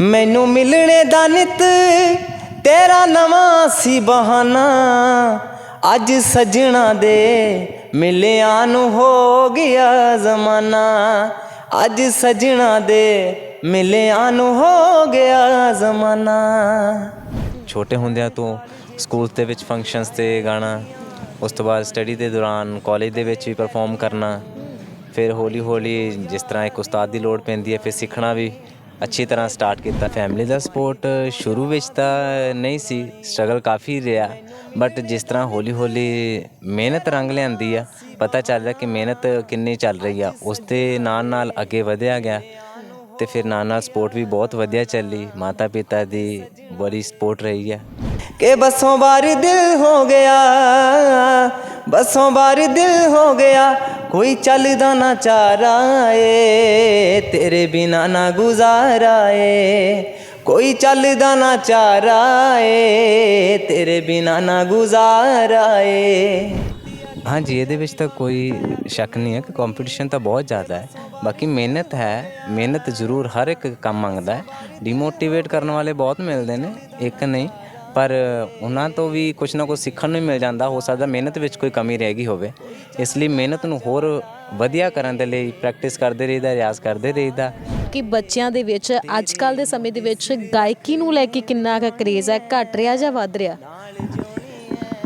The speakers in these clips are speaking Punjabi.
ਮੈਨੂੰ ਮਿਲਣੇ ਦਾ ਨਿਤ ਤੇਰਾ ਨਵਾਂ ਸੀ ਬਹਾਨਾ। ਅੱਜ ਸਜਣਾ ਦੇ ਮਿਲਿਆਂ ਨੂੰ ਹੋ ਗਿਆ ਜ਼ਮਾਨਾ। ਅੱਜ ਸਜਣਾ ਦੇ ਮਿਲਿਆਂ ਨੂੰ ਹੋ ਗਿਆ ਜ਼ਮਾਨਾ। ਛੋਟੇ ਹੁੰਦਿਆਂ ਤੋਂ ਸਕੂਲ ਦੇ ਵਿੱਚ ਫੰਕਸ਼ਨਸ ਤੇ ਗਾਣਾ, ਉਸ ਤੋਂ ਬਾਅਦ ਸਟੱਡੀ ਦੇ ਦੌਰਾਨ ਕਾਲਜ ਦੇ ਵਿੱਚ ਵੀ ਪਰਫਾਰਮ ਕਰਨਾ, ਫਿਰ ਹੌਲੀ ਹੌਲੀ ਜਿਸ ਤਰ੍ਹਾਂ ਇੱਕ ਉਸਤਾਦ ਦੀ ਲੋੜ ਪੈਂਦੀ ਹੈ, ਫਿਰ ਸਿੱਖਣਾ ਵੀ। ਅੱਛੀ ਤਰ੍ਹਾਂ ਸਟਾਰਟ ਕੀਤਾ। ਫੈਮਿਲੀ ਦਾ ਸਪੋਰਟ ਸ਼ੁਰੂ ਵਿੱਚ ਤਾਂ ਨਹੀਂ ਸੀ ਸਟਰਗਲ ਕਾਫੀ ਰਿਹਾ। ਬਟ ਜਿਸ ਤਰ੍ਹਾਂ ਹੌਲੀ ਹੌਲੀ ਮਿਹਨਤ ਰੰਗ ਲਿਆਂਦੀ ਆ, ਪਤਾ ਚੱਲਦਾ ਕਿ ਮਿਹਨਤ ਕਿੰਨੀ ਚੱਲ ਰਹੀ ਆ। ਉਸ ਦੇ ਨਾਲ ਨਾਲ ਅੱਗੇ ਵਧਿਆ ਗਿਆ ਤੇ ਫਿਰ ਨਾਲ ਨਾਲ ਸਪੋਰਟ ਵੀ ਬਹੁਤ ਵਧੀਆ ਚੱਲੀ। ਮਾਤਾ ਪਿਤਾ ਦੀ ਬੜੀ ਸਪੋਰਟ ਰਹੀ ਆ। ਕਿ ਬਸੋਂ ਬਾਰ ਦਿਲ ਹੋ ਗਿਆ, ਬਸੋਂ ਬਾਰ ਦਿਲ ਹੋ ਗਿਆ ਕੋਈ ਚੱਲਦਾ ਨਾ ਚਾਰਾ ਏ ਤੇਰੇ ਬਿਨਾ ਨਾ ਗੁਜ਼ਾਰਾ ਏ ਕੋਈ ਚੱਲਦਾ ਨਾ ਚਾਰਾ ਏ ਤੇਰੇ ਬਿਨਾ ਨਾ ਗੁਜ਼ਾਰਾ ਏ ਹਾਂਜੀ, ਇਹਦੇ ਵਿੱਚ ਤਾਂ ਕੋਈ ਸ਼ੱਕ ਨਹੀਂ ਹੈ ਕਿ ਕੰਪੀਟੀਸ਼ਨ ਤਾਂ ਬਹੁਤ ਜ਼ਿਆਦਾ ਹੈ। ਬਾਕੀ ਮਿਹਨਤ ਹੈ, ਮਿਹਨਤ ਜ਼ਰੂਰ ਹਰ ਇੱਕ ਕੰਮ ਮੰਗਦਾ ਹੈ। ਡੀਮੋਟੀਵੇਟ ਕਰਨ ਵਾਲੇ ਬਹੁਤ ਮਿਲਦੇ ਨੇ, ਇੱਕ ਨਹੀਂ। ਪਰ ਉਹਨਾਂ ਤੋਂ ਵੀ ਕੁਝ ਨਾ ਕੁਝ ਸਿੱਖਣ ਨੂੰ ਮਿਲ ਜਾਂਦਾ, ਹੋ ਸਕਦਾ ਮਿਹਨਤ ਵਿੱਚ ਕੋਈ ਕਮੀ ਰਹਿ ਗਈ ਹੋਵੇ। ਇਸ ਲਈ ਮਿਹਨਤ ਨੂੰ ਹੋਰ ਵਧੀਆ ਕਰਨ ਦੇ ਲਈ ਪ੍ਰੈਕਟਿਸ ਕਰਦੇ ਰਹੀਦਾ ਰਿਆਜ਼ ਕਰਦੇ ਰਹੀਦਾ। ਕਿ ਬੱਚਿਆਂ ਦੇ ਵਿੱਚ ਅੱਜ ਕੱਲ ਦੇ ਸਮੇਂ ਦੇ ਵਿੱਚ ਗਾਇਕੀ ਨੂੰ ਲੈ ਕੇ ਕਿੰਨਾ ਕੁ ਕਰੇਜ਼ ਹੈ ਘਟ ਰਿਹਾ ਜਾਂ ਵੱਧ ਰਿਹਾ?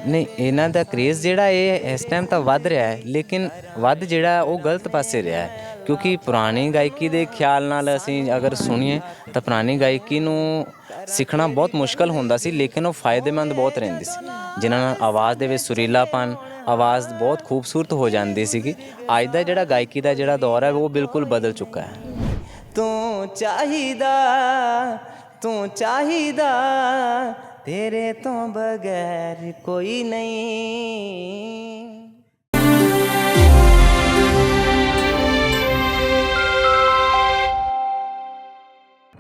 ਨਹੀਂ ਇਹਨਾਂ ਦਾ ਕ੍ਰੇਜ਼ ਜਿਹੜਾ ਇਹ ਇਸ ਟਾਈਮ ਤਾਂ ਵੱਧ ਰਿਹਾ ਹੈ ਲੇਕਿਨ ਵੱਧ ਜਿਹੜਾ ਉਹ ਗਲਤ ਪਾਸੇ ਰਿਹਾ ਹੈ। ਕਿਉਂਕਿ ਪੁਰਾਣੀ ਗਾਇਕੀ ਦੇ ਖਿਆਲ ਨਾਲ ਅਸੀਂ ਅਗਰ ਸੁਣੀਏ ਤਾਂ ਪੁਰਾਣੀ ਗਾਇਕੀ ਨੂੰ ਸਿੱਖਣਾ ਬਹੁਤ ਮੁਸ਼ਕਲ ਹੁੰਦਾ ਸੀ ਲੇਕਿਨ ਉਹ ਫਾਇਦੇਮੰਦ ਬਹੁਤ ਰਹਿੰਦੀ ਸੀ। ਜਿਨ੍ਹਾਂ ਨਾਲ ਆਵਾਜ਼ ਦੇ ਵਿੱਚ ਸੁਰੀਲਾਪਨ ਆਵਾਜ਼ ਬਹੁਤ ਖੂਬਸੂਰਤ ਹੋ ਜਾਂਦੀ ਸੀਗੀ। ਅੱਜ ਦਾ ਜਿਹੜਾ ਗਾਇਕੀ ਦਾ ਜਿਹੜਾ ਦੌਰ ਹੈ, ਉਹ ਬਿਲਕੁਲ ਬਦਲ ਚੁੱਕਾ ਹੈ। ਤੂੰ ਚਾਹੀਦਾ ਤੂੰ ਚਾਹੀਦਾ, ਤੇਰੇ ਤੋਂ ਬਗੈਰ ਕੋਈ ਨਹੀਂ।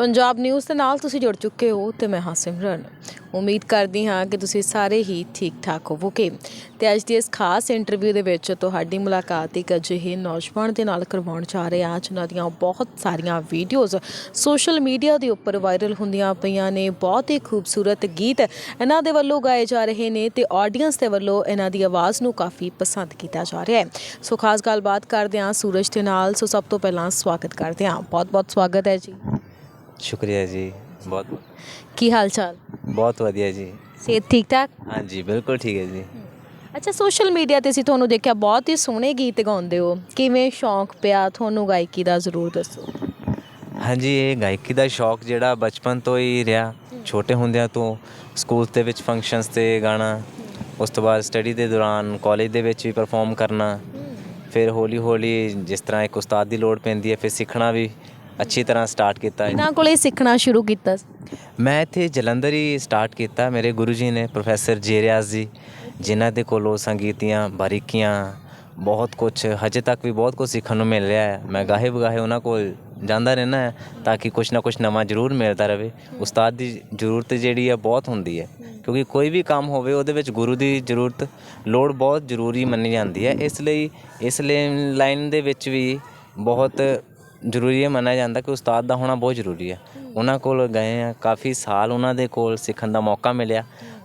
ਪੰਜਾਬ ਨਿਊਜ਼ ਦੇ ਨਾਲ ਤੁਸੀਂ ਜੁੜ ਚੁੱਕੇ ਹੋ ਤੇ ਮੈਂ ਹਾਂ ਸਿਮਰਨ। ਉਮੀਦ ਕਰਦੀ ਹਾਂ ਕਿ ਤੁਸੀਂ ਸਾਰੇ ਹੀ ਠੀਕ ਠਾਕ ਹੋਵੋਗੇ। ਤੇ ਅੱਜ ਦੀ ਇਸ ਖਾਸ ਇੰਟਰਵਿਊ ਦੇ ਵਿੱਚ ਤੁਹਾਡੀ ਮੁਲਾਕਾਤ ਇੱਕ ਅਜਿਹੇ ਨੌਜਵਾਨ ਦੇ ਨਾਲ ਕਰਵਾਉਣ ਜਾ ਰਹੇ ਹਾਂ, ਜਿਨ੍ਹਾਂ ਦੀਆਂ ਬਹੁਤ ਸਾਰੀਆਂ ਵੀਡੀਓਜ਼ ਸੋਸ਼ਲ ਮੀਡੀਆ ਦੇ ਉੱਪਰ ਵਾਇਰਲ ਹੁੰਦੀਆਂ ਪਈਆਂ ਨੇ। ਬਹੁਤ ਹੀ ਖੂਬਸੂਰਤ ਗੀਤ ਇਹਨਾਂ ਦੇ ਵੱਲੋਂ ਗਾਏ ਜਾ ਰਹੇ ਨੇ ਤੇ ਆਡੀਅנס ਦੇ ਵੱਲੋਂ ਇਹਨਾਂ ਦੀ ਆਵਾਜ਼ ਨੂੰ ਕਾਫੀ ਪਸੰਦ ਕੀਤਾ ਜਾ ਰਿਹਾ ਹੈ। ਸੋ ਖਾਸ ਗੱਲਬਾਤ ਕਰਦੇ ਹਾਂ ਸੂਰਜ ਦੇ ਨਾਲ। ਸੋ ਸਭ ਤੋਂ ਪਹਿਲਾਂ ਸਵਾਗਤ ਕਰਦੇ ਹਾਂ। ਬਹੁਤ ਬਹੁਤ ਸਵਾਗਤ ਹੈ ਜੀ। ਸ਼ੁਕਰੀਆ ਜੀ ਬਹੁਤ ਕੀ ਹਾਲ ਚਾਲ? ਬਹੁਤ ਵਧੀਆ ਜੀ। ਸਿਹਤ ਠੀਕ ਠਾਕ? ਹਾਂਜੀ ਬਿਲਕੁਲ ਠੀਕ ਹੈ ਜੀ। ਅੱਛਾ ਸੋਸ਼ਲ ਮੀਡੀਆ ਤੇ ਅਸੀਂ ਤੁਹਾਨੂੰ ਦੇਖਿਆ ਬਹੁਤ ਹੀ ਸੋਹਣੇ ਗੀਤ ਗਾਉਂਦੇ ਹੋ। ਕਿਵੇਂ ਸ਼ੌਂਕ ਪਿਆ ਤੁਹਾਨੂੰ ਗਾਇਕੀ ਦਾ ਜ਼ਰੂਰ ਦੱਸੋ। ਹਾਂਜੀ ਇਹ ਗਾਇਕੀ ਦਾ ਸ਼ੌਕ ਜਿਹੜਾ ਬਚਪਨ ਤੋਂ ਹੀ ਰਿਹਾ। ਛੋਟੇ ਹੁੰਦਿਆਂ ਤੋਂ ਸਕੂਲ ਦੇ ਵਿੱਚ ਫੰਕਸ਼ਨਸ ਤੇ ਗਾਣਾ ਉਸ ਤੋਂ ਬਾਅਦ ਸਟੱਡੀ ਦੇ ਦੌਰਾਨ ਕਾਲਜ ਦੇ ਵਿੱਚ ਵੀ ਪਰਫਾਰਮ ਕਰਨਾ। ਫਿਰ ਹੌਲੀ ਹੌਲੀ ਜਿਸ ਤਰ੍ਹਾਂ ਇੱਕ ਉਸਤਾਦ ਦੀ ਲੋੜ ਪੈਂਦੀ ਹੈ ਫਿਰ ਸਿੱਖਣਾ ਵੀ। ਅੱਛੀ ਤਰ੍ਹਾਂ ਸਟਾਰਟ ਕੀਤਾ ਇਹਨਾਂ। ਕੋਲੇ ਸਿੱਖਣਾ ਸ਼ੁਰੂ ਕੀਤਾ? ਮੈਂ ਇੱਥੇ ਜਲੰਧਰ ਹੀ ਸਟਾਰਟ ਕੀਤਾ ਮੇਰੇ ਗੁਰੂ ਜੀ ਨੇ ਪ੍ਰੋਫੈਸਰ ਜੇਰਿਆਜ਼ ਜੀ ਜਿਨ੍ਹਾਂ ਦੇ ਕੋਲੋਂ ਸੰਗੀਤ ਦੀਆਂ ਬਾਰੀਕੀਆਂ ਬਹੁਤ ਕੁਝ ਹਜੇ ਤੱਕ ਵੀ ਬਹੁਤ ਕੁਝ ਸਿੱਖਣ ਨੂੰ ਮਿਲ ਰਿਹਾ ਹੈ। ਮੈਂ ਗਾਹੇ ਬਗਾਹੇ ਉਹਨਾਂ ਕੋਲ ਜਾਂਦਾ ਰਹਿਣਾ ਹੈ ਤਾਂ ਕਿ ਕੁਝ ਨਾ ਕੁਝ ਨਵਾਂ ਜ਼ਰੂਰ ਮਿਲਦਾ ਰਹੇ। ਉਸਤਾਦ ਦੀ ਜ਼ਰੂਰਤ ਜਿਹੜੀ ਹੈ ਬਹੁਤ ਹੁੰਦੀ ਹੈ। ਕਿਉਂਕਿ ਕੋਈ ਵੀ ਕੰਮ ਹੋਵੇ ਉਹਦੇ ਵਿੱਚ ਗੁਰੂ ਦੀ ਜ਼ਰੂਰਤ ਲੋੜ ਬਹੁਤ ਜ਼ਰੂਰੀ ਮੰਨੀ ਜਾਂਦੀ ਹੈ। ਇਸ ਲਈ ਇਸ ਲਈ ਲਾਈਨ ਦੇ ਵਿੱਚ ਵੀ ਬਹੁਤ ਜ਼ਰੂਰੀ ਇਹ ਮੰਨਿਆ ਜਾਂਦਾ ਕਿ ਉਸਤਾਦ ਦਾ ਹੋਣਾ ਬਹੁਤ ਜ਼ਰੂਰੀ ਹੈ। ਉਹਨਾਂ ਕੋਲ ਗਏ ਆ, ਕਾਫੀ ਸਾਲ ਉਹਨਾਂ ਦੇ ਕੋਲ ਸਿੱਖਣ ਦਾ ਮੌਕਾ ਮਿਲਿਆ।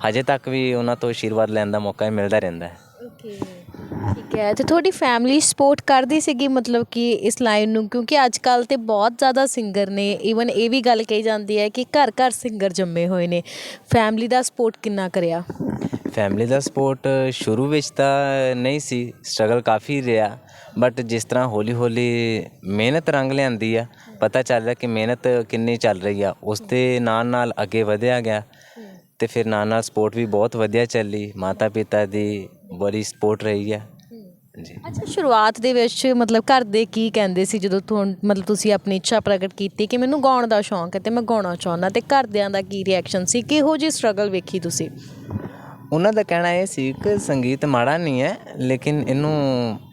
ਹਜੇ ਤੱਕ ਵੀ ਉਹਨਾਂ ਤੋਂ ਆਸ਼ੀਰਵਾਦ ਲੈਣ ਦਾ ਮੌਕਾ ਮਿਲਦਾ ਰਹਿੰਦਾ ਹੈ। ਠੀਕ ਹੈ। ਤੇ ਤੁਹਾਡੀ ਫੈਮਿਲੀ ਸਪੋਰਟ ਕਰਦੀ ਸੀਗੀ ਮਤਲਬ ਕਿ ਇਸ ਲਾਈਨ ਨੂੰ? ਕਿਉਂਕਿ ਅੱਜ ਕੱਲ ਤੇ ਬਹੁਤ ਜ਼ਿਆਦਾ ਸਿੰਗਰ ਨੇ। ਈਵਨ ਇਹ ਵੀ ਗੱਲ ਕਹੀ ਜਾਂਦੀ ਹੈ ਕਿ ਘਰ ਘਰ ਸਿੰਗਰ ਜੰਮੇ ਹੋਏ ਨੇ। ਫੈਮਿਲੀ ਦਾ ਸਪੋਰਟ ਕਿੰਨਾ ਕਰਿਆ? ਫੈਮਿਲੀ ਦਾ ਸਪੋਰਟ ਸ਼ੁਰੂ ਵਿੱਚ ਤਾਂ ਨਹੀਂ ਸੀ। ਸਟਰਗਲ ਕਾਫੀ ਰਿਹਾ। ਬਟ ਜਿਸ ਤਰ੍ਹਾਂ ਹੌਲੀ ਹੌਲੀ ਮਿਹਨਤ ਰੰਗ ਲਿਆਂਦੀ ਆ, ਪਤਾ ਚੱਲ ਰਿਹਾ ਕਿ ਮਿਹਨਤ ਕਿੰਨੀ ਚੱਲ ਰਹੀ ਆ। ਉਸ ਦੇ ਨਾਲ ਨਾਲ ਅੱਗੇ ਵਧਿਆ ਗਿਆ। ਤੇ ਫਿਰ ਨਾਲ ਨਾਲ ਸਪੋਰਟ ਵੀ ਬਹੁਤ ਵਧੀਆ ਚੱਲੀ ਮਾਤਾ ਪਿਤਾ ਦੀ ਬੜੀ ਸਪੋਰਟ ਰਹੀ ਆ। ਜੀ। ਅੱਛਾ ਸ਼ੁਰੂਆਤ ਦੇ ਵਿੱਚ ਮਤਲਬ ਘਰ ਦੇ ਕੀ ਕਹਿੰਦੇ ਸੀ ਜਦੋਂ ਤੁਹਾਨੂੰ ਮਤਲਬ ਤੁਸੀਂ ਆਪਣੀ ਇੱਛਾ ਪ੍ਰਗਟ ਕੀਤੀ ਕਿ ਮੈਨੂੰ ਗਾਉਣ ਦਾ ਸ਼ੌਂਕ ਹੈ ਤੇ ਮੈਂ ਗਾਉਣਾ ਚਾਹੁੰਦਾ ਤੇ ਘਰਦਿਆਂ ਦਾ ਕੀ ਰਿਐਕਸ਼ਨ ਸੀ? ਕਿਹੋ ਜਿਹੀ ਸਟਰਗਲ ਵੇਖੀ ਤੁਸੀਂ? ਉਹਨਾਂ ਦਾ ਕਹਿਣਾ ਇਹ ਸੀ ਕਿ ਸੰਗੀਤ ਮਾੜਾ ਨਹੀਂ ਹੈ ਲੇਕਿਨ ਇਹਨੂੰ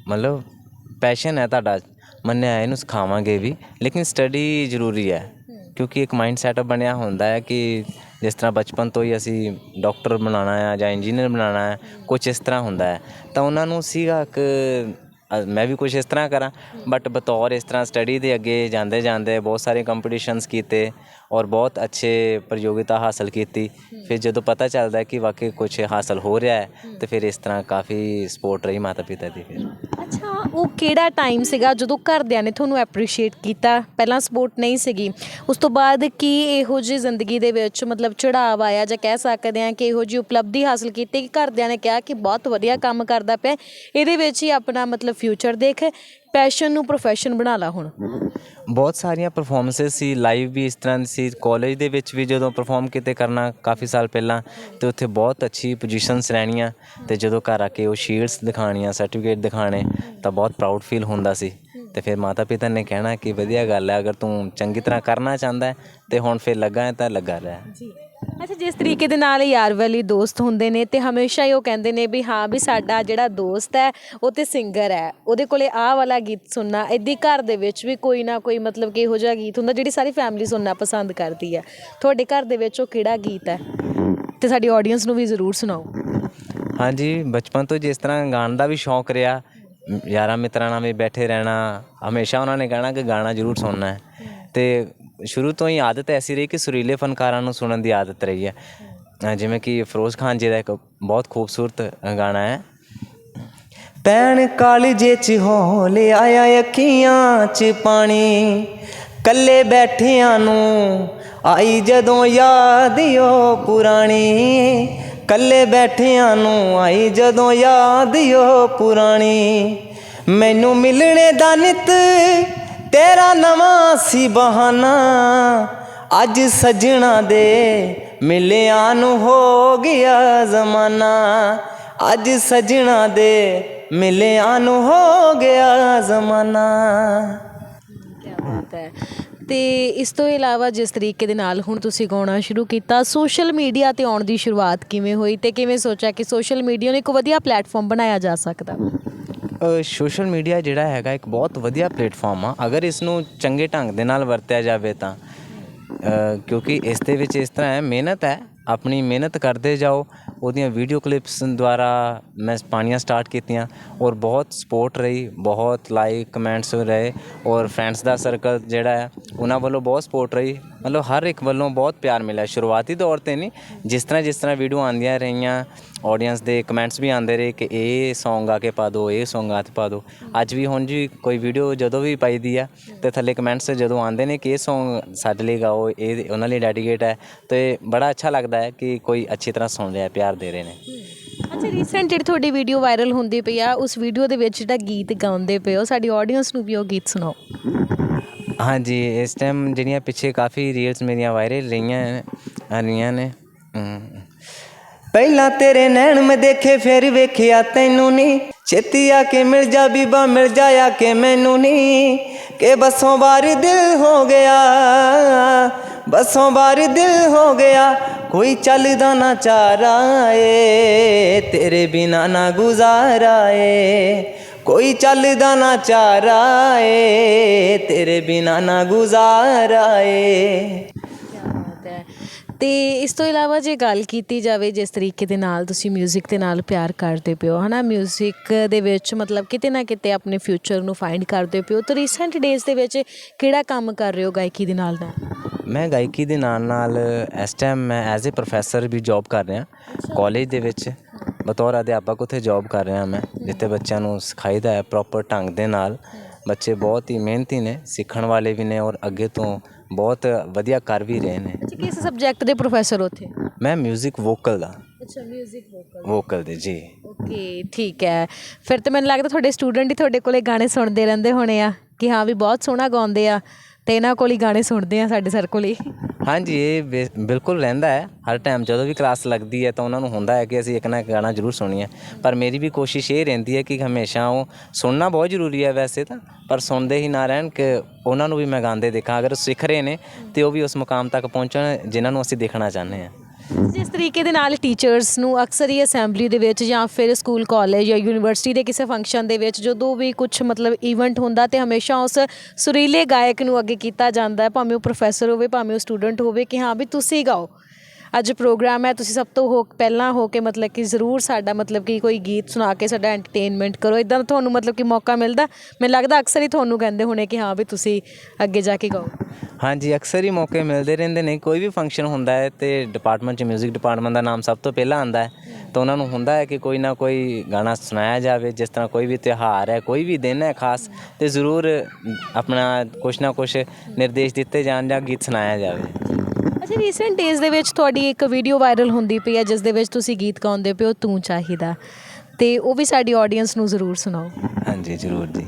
ਮਤਲਬ ਪੈਸ਼ਨ ਹੈ ਤੁਹਾਡਾ ਮੰਨਿਆ ਹੈ, ਇਹਨੂੰ ਸਿਖਾਵਾਂਗੇ ਵੀ। ਲੇਕਿਨ ਸਟੱਡੀ ਜ਼ਰੂਰੀ ਹੈ ਕਿਉਂਕਿ ਇੱਕ ਮਾਈਂਡ ਸੈਟਅਪ ਬਣਿਆ ਹੁੰਦਾ ਹੈ ਕਿ ਜਿਸ ਤਰ੍ਹਾਂ ਬਚਪਨ ਤੋਂ ਹੀ ਅਸੀਂ ਡਾਕਟਰ ਬਣਾਉਣਾ ਆ ਜਾਂ ਇੰਜੀਨੀਅਰ ਬਣਾਉਣਾ ਹੈ ਕੁਛ ਇਸ ਤਰ੍ਹਾਂ ਹੁੰਦਾ ਹੈ। ਤਾਂ ਉਹਨਾਂ ਨੂੰ ਸੀਗਾ ਕਿ ਮੈਂ ਵੀ ਕੁਛ ਇਸ ਤਰ੍ਹਾਂ ਕਰਾਂ ਬਟ ਬਤੌਰ ਇਸ ਤਰ੍ਹਾਂ ਸਟੱਡੀ ਦੇ ਅੱਗੇ ਜਾਂਦੇ ਜਾਂਦੇ ਬਹੁਤ ਸਾਰੇ ਕੰਪੀਟੀਸ਼ਨਸ ਕੀਤੇ ਔਰ ਬਹੁਤ ਅੱਛੇ ਪ੍ਰਯੋਗਿਤਾ ਹਾਸਲ ਕੀਤੀ। ਫਿਰ ਜਦੋਂ ਪਤਾ ਚੱਲਦਾ ਕਿ ਵਾਕਈ ਕੁਛ ਹਾਸਲ ਹੋ ਰਿਹਾ ਹੈ, ਤੇ ਫਿਰ ਇਸ ਤਰ੍ਹਾਂ ਕਾਫੀ ਸਪੋਰਟ ਰਹੀ ਮਾਤਾ ਪਿਤਾ ਦੀ ਫਿਰ। ਉਹ ਕਿਹੜਾ ਟਾਈਮ ਸੀਗਾ ਜਦੋਂ ਘਰਦਿਆਂ ਨੇ ਤੁਹਾਨੂੰ ਐਪਰੀਸ਼ੀਏਟ ਕੀਤਾ? ਪਹਿਲਾਂ ਸਪੋਰਟ ਨਹੀਂ ਸੀਗੀ। ਉਸ ਤੋਂ ਬਾਅਦ ਕੀ ਇਹੋ ਜਿਹੀ ਜ਼ਿੰਦਗੀ ਦੇ ਵਿੱਚ ਮਤਲਬ ਚੜਾਵ ਆਇਆ ਜਾਂ ਕਹਿ ਸਕਦੇ ਆ ਕਿ ਇਹੋ ਜਿਹੀ ਉਪਲਬਧੀ ਹਾਸਲ ਕੀਤੀ ਕਿ ਘਰਦਿਆਂ ਨੇ ਕਿਹਾ ਕਿ ਬਹੁਤ ਵਧੀਆ ਕੰਮ ਕਰਦਾ ਪਿਆ। ਇਹਦੇ ਵਿੱਚ ਹੀ ਆਪਣਾ ਮਤਲਬ ਫਿਊਚਰ ਦੇਖ। ਪੈਸ਼ਨ ਨੂੰ ਪ੍ਰੋਫੈਸ਼ਨ ਬਣਾ ਲਾ ਹੁਣ। ਬਹੁਤ ਸਾਰੀਆਂ ਪਰਫਾਰਮੈਂਸਸ ਸੀ ਲਾਈਵ ਵੀ ਇਸ ਤਰ੍ਹਾਂ ਦੀ ਸੀ। ਕਾਲਜ ਦੇ ਵਿੱਚ ਵੀ ਜਦੋਂ ਪਰਫਾਰਮ ਕਿਤੇ ਕਰਨਾ ਕਾਫੀ ਸਾਲ ਪਹਿਲਾਂ, ਤੇ ਉੱਥੇ ਬਹੁਤ ਅੱਛੀ ਪੋਜੀਸ਼ਨਸ ਰਹਿਣੀਆਂ, ਤੇ ਜਦੋਂ ਘਰ ਆ ਕੇ ਉਹ ਸ਼ੀਲਡਸ ਦਿਖਾਣੀਆਂ ਸਰਟੀਫਿਕੇਟ ਦਿਖਾਣੇ ਤਾਂ ਬਹੁਤ ਪ੍ਰਾਊਡ ਫੀਲ ਹੁੰਦਾ ਸੀ। ਤੇ ਫਿਰ ਮਾਤਾ ਪਿਤਾ ਨੇ ਕਹਿਣਾ ਕਿ ਵਧੀਆ ਗੱਲ ਹੈ ਅਗਰ ਤੂੰ ਚੰਗੀ ਤਰ੍ਹਾਂ ਕਰਨਾ ਚਾਹੁੰਦਾ ਹੈ ਤੇ ਹੁਣ ਫਿਰ ਲੱਗਾ ਹੈ ਤਾਂ ਲੱਗਾ ਰਹਿ। ਜੀ। ਅੱਛਾ ਜਿਸ ਤਰੀਕੇ ਦੇ ਨਾਲ ਯਾਰ ਵਾਲੀ ਦੋਸਤ ਹੁੰਦੇ ਨੇ ਤੇ ਹਮੇਸ਼ਾ ਹੀ ਉਹ ਕਹਿੰਦੇ ਨੇ ਵੀ ਹਾਂ ਵੀ ਸਾਡਾ ਜਿਹੜਾ ਦੋਸਤ ਹੈ ਉਹ ਤੇ ਸਿੰਗਰ ਹੈ। ਉਹਦੇ ਕੋਲੇ ਆਹ ਵਾਲਾ ਗੀਤ ਸੁਣਨਾ ਇੱਦੀ ਘਰ ਦੇ ਵਿੱਚ ਵੀ ਕੋਈ ਨਾ ਕੋਈ ਮਤਲਬ ਕਿ ਇਹੋ ਜਿਹਾ ਗੀਤ ਹੁੰਦਾ ਜਿਹੜੀ ਸਾਰੀ ਫੈਮਿਲੀ ਸੁਣਨਾ ਪਸੰਦ ਕਰਦੀ ਹੈ। ਤੁਹਾਡੇ ਘਰ ਦੇ ਵਿੱਚ ਉਹ ਕਿਹੜਾ ਗੀਤ ਹੈ? ਤੇ ਸਾਡੀ ਆਡੀਅנס ਨੂੰ ਵੀ ਜ਼ਰੂਰ ਸੁਣਾਓ। ਹਾਂਜੀ ਬਚਪਨ ਤੋਂ ਜਿਸ ਤਰ੍ਹਾਂ ਗਾਣ ਦਾ ਵੀ ਸ਼ੌਂਕ ਰਿਹਾ ਯਾਰਾਂ ਮਿੱਤਰਾਂ ਨਾਲ ਵੀ ਬੈਠੇ ਰਹਿਣਾ, ਹਮੇਸ਼ਾ ਉਹਨਾਂ ਨੇ ਕਹਿਣਾ ਕਿ ਗਾਣਾ ਜ਼ਰੂਰ ਸੁਣਨਾ ਅਤੇ ਸ਼ੁਰੂ ਤੋਂ ਹੀ ਆਦਤ ਐਸੀ ਰਹੀ ਕਿ ਸੁਰੀਲੇ ਫਨਕਾਰਾਂ ਨੂੰ ਸੁਣਨ ਦੀ ਆਦਤ ਰਹੀ ਹੈ। ਜਿਵੇਂ ਕਿ ਫਿਰੋਜ਼ ਖਾਨ ਜੀ ਦਾ ਇੱਕ ਬਹੁਤ ਖੂਬਸੂਰਤ ਗਾਣਾ ਹੈ। ਪੈਣ ਕਾਲਜੇ ਚ ਹੋ ਆਇਆ ਅੱਖੀਆਂ ਚ ਪਾਣੀ, ਕੱਲੇ ਬੈਠਿਆਂ ਨੂੰ ਆਈ ਜਦੋਂ ਯਾਦ ਓ ਪੁਰਾਣੀ। ਕੱਲੇ ਬੈਠਿਆਂ ਨੂੰ ਆਈ ਜਦੋਂ ਯਾਦ ਓ ਪੁਰਾਣੀ। ਮੈਨੂੰ ਮਿਲਣੇ ਦਾ ਨਿਤ ਤੇਰਾ ਨਵਾਂ ਸੀ ਬਹਾਨਾ। ਅੱਜ ਸਜਣਾ ਦੇ ਮਿਲਿਆਂ ਨੂੰ ਹੋ ਗਿਆ ਜ਼ਮਾਨਾ। ਅੱਜ ਸਜਣਾ ਦੇ ਮਿਲਿਆਂ ਨੂੰ ਹੋ ਗਿਆ ਜ਼ਮਾਨਾ। ਕੀ ਬਾਤ ਹੈ। ਤੇ ਇਸ ਤੋਂ ਇਲਾਵਾ ਜਿਸ ਤਰੀਕੇ ਦੇ ਨਾਲ ਹੁਣ ਤੁਸੀਂ ਗਾਉਣਾ ਸ਼ੁਰੂ ਕੀਤਾ ਸੋਸ਼ਲ ਮੀਡੀਆ ਤੇ ਆਉਣ ਦੀ ਸ਼ੁਰੂਆਤ ਕਿਵੇਂ ਹੋਈ ਤੇ ਕਿਵੇਂ ਸੋਚਿਆ ਕਿ ਸੋਸ਼ਲ ਮੀਡੀਆ ਨੂੰ ਇੱਕ ਵਧੀਆ ਪਲੇਟਫਾਰਮ ਬਣਾਇਆ ਜਾ ਸਕਦਾ? ਸੋਸ਼ਲ ਮੀਡੀਆ ਜਿਹੜਾ ਹੈਗਾ ਇੱਕ ਬਹੁਤ ਵਧੀਆ ਪਲੇਟਫਾਰਮ ਆ। ਅਗਰ ਇਸ ਨੂੰ ਚੰਗੇ ਢੰਗ ਦੇ ਨਾਲ ਵਰਤਿਆ ਜਾਵੇ ਤਾਂ ਕਿਉਂਕਿ ਇਸ ਦੇ ਵਿੱਚ ਇਸ ਤਰ੍ਹਾਂ ਹੈ, ਮਿਹਨਤ ਹੈ, ਆਪਣੀ ਮਿਹਨਤ ਕਰਦੇ ਜਾਓ ਉਹਦੀਆਂ ਵੀਡੀਓ ਕਲਿੱਪਸ ਦੁਆਰਾ ਮੈਂ ਪਾਉਣੀਆਂ ਸਟਾਰਟ ਕੀਤੀਆਂ ਔਰ ਬਹੁਤ ਸਪੋਰਟ ਰਹੀ, ਬਹੁਤ ਲਾਈਕ ਕਮੈਂਟਸ ਰਹੇ ਔਰ ਫਰੈਂਡਸ ਦਾ ਸਰਕਲ ਜਿਹੜਾ ਹੈ, ਉਹਨਾਂ ਵੱਲੋਂ ਬਹੁਤ ਸਪੋਰਟ ਰਹੀ। ਮਤਲਬ ਹਰ ਇੱਕ ਵੱਲੋਂ ਬਹੁਤ ਪਿਆਰ ਮਿਲਿਆ। ਸ਼ੁਰੂਆਤੀ ਦੌਰ ਤੇ ਨਹੀਂ, ਜਿਸ ਤਰ੍ਹਾਂ ਜਿਸ ਤਰ੍ਹਾਂ ਵੀਡੀਓ ਆਉਂਦੀਆਂ ਰਹੀਆਂ ਆਡੀਅנס ਦੇ ਕਮੈਂਟਸ ਵੀ ਆਉਂਦੇ ਰਹੇ ਕਿ ਇਹ Song ਆ ਕੇ ਪਾ ਦਿਓ ਇਹ Song ਆ ਕੇ ਪਾ ਦਿਓ ਅੱਜ ਵੀ ਹੁਣ ਜੀ ਕੋਈ ਵੀਡੀਓ ਜਦੋਂ ਵੀ ਪਾਈਦੀ ਆ, ਤੇ ਥੱਲੇ ਕਮੈਂਟਸ ਜਦੋਂ ਆਉਂਦੇ ਨੇ ਕਿ ਇਹ Song ਸਾਡੇ ਲਈ ਗਾਓ, ਇਹ ਉਹਨਾਂ ਲਈ ਡੈਡੀਕੇਟ ਹੈ, ਤੇ ਬੜਾ ਅੱਛਾ ਲੱਗਦਾ ਹੈ ਕਿ ਕੋਈ ਅੱਛੀ ਤਰ੍ਹਾਂ ਸੁਣ ਰਿਹਾ, ਪਿਆਰ ਦੇ ਰਹੇ ਨੇ। ਅੱਛਾ ਰੀਸੈਂਟ ਜਿਹੜੀ ਤੁਹਾਡੀ ਵੀਡੀਓ ਵਾਇਰਲ ਹੁੰਦੀ ਪਈ ਆ ਉਸ ਵੀਡੀਓ ਦੇ ਵਿੱਚ ਜਿਹੜਾ ਗੀਤ ਗਾਉਂਦੇ ਪਏ ਹੋ ਸਾਡੀ ਆਡੀਅנס ਨੂੰ ਵੀ ਉਹ ਗੀਤ ਸੁਣਾਓ। ਹਾਂਜੀ ਇਸ ਟਾਈਮ ਜਿਹੜੀਆਂ ਪਿੱਛੇ ਕਾਫੀ ਰੀਲਸ ਮੇਰੀਆਂ ਵਾਇਰਲ ਰਹੀਆਂ ਆ ਰਹੀਆਂ ਨੇ। ਪਹਿਲਾਂ ਤੇਰੇ ਨੈਣ ਮੈਂ ਦੇਖੇ ਫਿਰ ਵੇਖਿਆ ਤੈਨੂੰ ਨਹੀਂ ਛੇਤੀ ਆ ਕੇ ਮਿਲ ਜਾ ਬੀਬਾ ਮਿਲ ਜਾਇਆ ਕਿ ਮੈਨੂੰ ਨਹੀਂ ਕਿ ਬਸੋਂ ਬਾਰ ਦਿਲ ਹੋ ਗਿਆ ਬਸੋਂ ਬਾਰ ਦਿਲ ਹੋ ਗਿਆ, ਕੋਈ ਚੱਲਦਾ ਨਾ ਚਾਰਾ ਏ, ਤੇਰੇ ਬਿਨਾ ਨਾ ਗੁਜ਼ਾਰਾ ਏ। ਕੋਈ ਚੱਲਦਾ ਨਾ ਚਾਰਾ ਏ, ਤੇਰੇ ਬਿਨਾ ਨਾ ਗੁਜ਼ਾਰਾ ਏ। ਹੈ ਤੇ ਇਸ ਤੋਂ ਇਲਾਵਾ ਜੇ ਗੱਲ ਕੀਤੀ ਜਾਵੇ ਜਿਸ ਤਰੀਕੇ ਦੇ ਨਾਲ ਤੁਸੀਂ 뮤직 ਦੇ ਨਾਲ ਪਿਆਰ ਕਰਦੇ ਪਿਓ ਹਨਾ 뮤직 ਦੇ ਵਿੱਚ ਮਤਲਬ ਕਿਤੇ ਨਾ ਕਿਤੇ ਆਪਣੇ ਫਿਊਚਰ ਨੂੰ ਫਾਈਂਡ ਕਰਦੇ ਪਿਓ ਤਾਂ ਰੀਸੈਂਟ ਡੇਜ਼ ਦੇ ਵਿੱਚ ਕਿਹੜਾ ਕੰਮ ਕਰ ਰਹੇ ਹੋ ਗਾਇਕੀ ਦੇ ਨਾਲ ਨਾਲ ਮੈਂ ਗਾਇਕੀ ਦੇ ਨਾਲ ਨਾਲ ਇਸ ਟਾਈਮ ਮੈਂ ਐਜ਼ ਅ ਪ੍ਰੋਫੈਸਰ ਵੀ ਜੌਬ ਕਰ ਰਿਹਾ ਕਾਲਜ ਦੇ ਵਿੱਚ ਬਤੌਰ ਅਧਿਆਪਕ ਉੱਥੇ ਜੌਬ ਕਰ ਰਿਹਾ ਮੈਂ ਜਿੱਥੇ ਬੱਚਿਆਂ ਨੂੰ ਸਿਖਾਈਦਾ ਹੈ ਪ੍ਰੋਪਰ ਢੰਗ ਦੇ ਨਾਲ ਬੱਚੇ ਬਹੁਤ ਹੀ ਮਿਹਨਤੀ ਨੇ ਸਿੱਖਣ ਵਾਲੇ ਵੀ ਨੇ ਔਰ ਅੱਗੇ ਤੋਂ ਬਹੁਤ ਵਧੀਆ ਕਰ ਵੀ ਰਹੇ ਨੇ ਅੱਛਾ ਕਿਸ ਸਬਜੈਕਟ ਦੇ ਪ੍ਰੋਫੈਸਰ ਉੱਥੇ ਮੈਂ 뮤직 ਵੋਕਲ ਦਾ ਅੱਛਾ 뮤직 ਵੋਕਲ ਵੋਕਲ ਦੇ ਜੀ ਓਕੇ ਠੀਕ ਹੈ ਫਿਰ ਤਾਂ ਮੈਨੂੰ ਲੱਗਦਾ ਤੁਹਾਡੇ ਸਟੂਡੈਂਟ ਹੀ ਤੁਹਾਡੇ ਕੋਲੇ ਗਾਣੇ ਸੁਣਦੇ ਰਹਿੰਦੇ ਹੋਣੇ ਆ ਕਿ ਹਾਂ ਵੀ ਬਹੁਤ ਸੋਹਣਾ ਗਾਉਂਦੇ ਆ ਤੇ ਇਹਨਾਂ ਕੋਲ ਹੀ ਗਾਣੇ ਸੁਣਦੇ ਆ ਸਾਡੇ ਸਰ ਕੋਲ ਹੀ। ਹਾਂਜੀ, ਇਹ ਬੇ, ਬਿਲਕੁਲ ਰਹਿੰਦਾ ਹੈ। ਹਰ ਟਾਈਮ ਜਦੋਂ ਵੀ ਕਲਾਸ ਲੱਗਦੀ ਹੈ ਤਾਂ ਉਹਨਾਂ ਨੂੰ ਹੁੰਦਾ ਹੈ ਕਿ ਅਸੀਂ ਇੱਕ ਨਾ ਇੱਕ ਗਾਣਾ ਜ਼ਰੂਰ ਸੁਣੀਏ। ਪਰ ਮੇਰੀ ਵੀ ਕੋਸ਼ਿਸ਼ ਇਹ ਰਹਿੰਦੀ ਹੈ ਕਿ ਹਮੇਸ਼ਾ ਉਹ ਸੁਣਨਾ ਬਹੁਤ ਜ਼ਰੂਰੀ ਹੈ ਵੈਸੇ ਤਾਂ, ਪਰ ਸੁਣਦੇ ਹੀ ਨਾ ਰਹਿਣ ਕਿ ਉਹਨਾਂ ਨੂੰ ਵੀ ਮੈਂ ਗਾਉਂਦੇ ਦੇਖਾਂ। ਅਗਰ ਸਿੱਖ ਰਹੇ ਨੇ ਤੇ ਉਹ ਵੀ ਉਸ ਮੁਕਾਮ ਤੱਕ ਪਹੁੰਚਣ ਜਿਨ੍ਹਾਂ ਨੂੰ ਅਸੀਂ ਦੇਖਣਾ ਚਾਹੁੰਦੇ ਹਾਂ। ਜਿਸ ਤਰੀਕੇ ਦੇ ਨਾਲ ਟੀਚਰਸ ਨੂੰ ਅਕਸਰ ਹੀ ਅਸੈਂਬਲੀ ਦੇ ਵਿੱਚ ਜਾਂ ਫਿਰ ਸਕੂਲ ਕਾਲਜ ਜਾਂ ਯੂਨੀਵਰਸਿਟੀ ਦੇ ਕਿਸੇ ਫੰਕਸ਼ਨ ਦੇ ਵਿੱਚ ਜਦੋਂ ਵੀ ਕੁਝ ਮਤਲਬ ਈਵੈਂਟ ਹੁੰਦਾ ਤੇ ਹਮੇਸ਼ਾ ਉਸ ਸੁਰੀਲੇ ਗਾਇਕ ਨੂੰ ਅੱਗੇ ਕੀਤਾ ਜਾਂਦਾ ਹੈ, ਭਾਵੇਂ ਉਹ ਪ੍ਰੋਫੈਸਰ ਹੋਵੇ, ਭਾਵੇਂ ਉਹ ਸਟੂਡੈਂਟ ਹੋਵੇ, ਕਿ ਹਾਂ ਵੀ ਤੁਸੀਂ ਗਾਓ। ਅੱਜ ਪ੍ਰੋਗਰਾਮ ਹੈ, ਤੁਸੀਂ ਸਭ ਤੋਂ ਹੋ, ਪਹਿਲਾਂ ਹੋ ਕੇ ਮਤਲਬ ਕਿ ਜ਼ਰੂਰ ਸਾਡਾ ਮਤਲਬ ਕਿ ਕੋਈ ਗੀਤ ਸੁਣਾ ਕੇ ਸਾਡਾ ਐਂਟਰਟੇਨਮੈਂਟ ਕਰੋ। ਇਦਾਂ ਦਾ ਤੁਹਾਨੂੰ ਮਤਲਬ ਕਿ ਮੌਕਾ ਮਿਲਦਾ। ਮੈਨੂੰ ਲੱਗਦਾ ਅਕਸਰ ਹੀ ਤੁਹਾਨੂੰ ਕਹਿੰਦੇ ਹੋਣੇ ਕਿ ਹਾਂ ਵੀ ਤੁਸੀਂ ਅੱਗੇ ਜਾ ਕੇ ਗਾਓ। ਹਾਂਜੀ, ਅਕਸਰ ਹੀ ਮੌਕੇ ਮਿਲਦੇ ਰਹਿੰਦੇ ਨੇ। ਕੋਈ ਵੀ ਫੰਕਸ਼ਨ ਹੁੰਦਾ ਹੈ ਤੇ ਡਿਪਾਰਟਮੈਂਟ 'ਚ 뮤직 ਡਿਪਾਰਟਮੈਂਟ ਦਾ ਨਾਮ ਸਭ ਤੋਂ ਪਹਿਲਾਂ ਆਉਂਦਾ ਹੈ। ਤਾਂ ਉਹਨਾਂ ਨੂੰ ਹੁੰਦਾ ਹੈ ਕਿ ਕੋਈ ਨਾ ਕੋਈ ਗਾਣਾ ਸੁਣਾਇਆ ਜਾਵੇ, ਜਿਸ ਤਰ੍ਹਾਂ ਕੋਈ ਵੀ ਤਿਉਹਾਰ ਹੈ, ਕੋਈ ਵੀ ਦਿਨ ਹੈ ਖਾਸ, ਤੇ ਜ਼ਰੂਰ ਆਪਣਾ ਕੁਛ ਨਾ ਕੁਛ ਨਿਰਦੇਸ਼ ਦਿੱਤੇ ਜਾਣ ਜਾਂ ਗੀਤ ਸੁਣਾਇਆ ਜਾਵੇ। ਅੱਛਾ ਰੀਸੈਂਟ ਡੇਜ਼ ਦੇ ਵਿੱਚ ਤੁਹਾਡੀ ਇੱਕ ਵੀਡੀਓ ਵਾਇਰਲ ਹੁੰਦੀ ਪਈ ਹੈ ਜਿਸ ਦੇ ਵਿੱਚ ਤੁਸੀਂ ਗੀਤ ਗਾਉਂਦੇ ਪਿਓ ਤੂੰ ਚਾਹੀਦਾ। ਤੇ ਉਹ ਵੀ ਸਾਡੀ ਆਡੀਅנס ਨੂੰ ਜ਼ਰੂਰ ਸੁਣਾਓ। ਹਾਂਜੀ, ਜ਼ਰੂਰ ਜੀ।